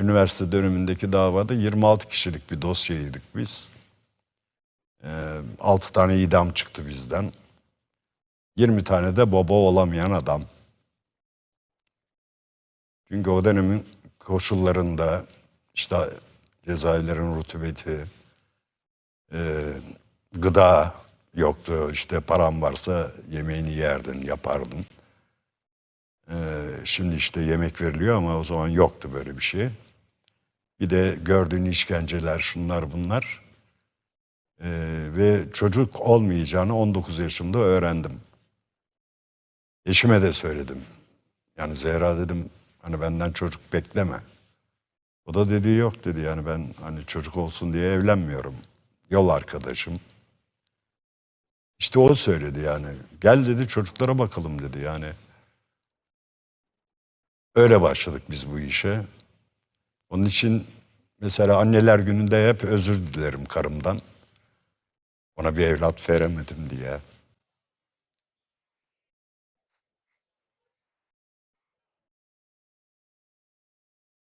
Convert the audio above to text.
üniversite dönemindeki davada 26 kişilik bir dosyaydık biz. Ee, 6 tane idam çıktı bizden. 20 tane de baba olamayan adam. Çünkü o dönemin koşullarında işte cezaevlerin rutubeti, e, gıda yoktu. İşte param varsa yemeğini yerdin, yapardın. Ee, şimdi işte yemek veriliyor ama o zaman yoktu böyle bir şey. Bir de gördüğün işkenceler şunlar bunlar. Ee, ve çocuk olmayacağını 19 yaşımda öğrendim. Eşime de söyledim. Yani Zehra dedim hani benden çocuk bekleme. O da dedi yok dedi yani ben hani çocuk olsun diye evlenmiyorum. Yol arkadaşım. İşte o söyledi yani. Gel dedi çocuklara bakalım dedi yani. Öyle başladık biz bu işe. Onun için mesela anneler gününde hep özür dilerim karımdan. Ona bir evlat veremedim diye.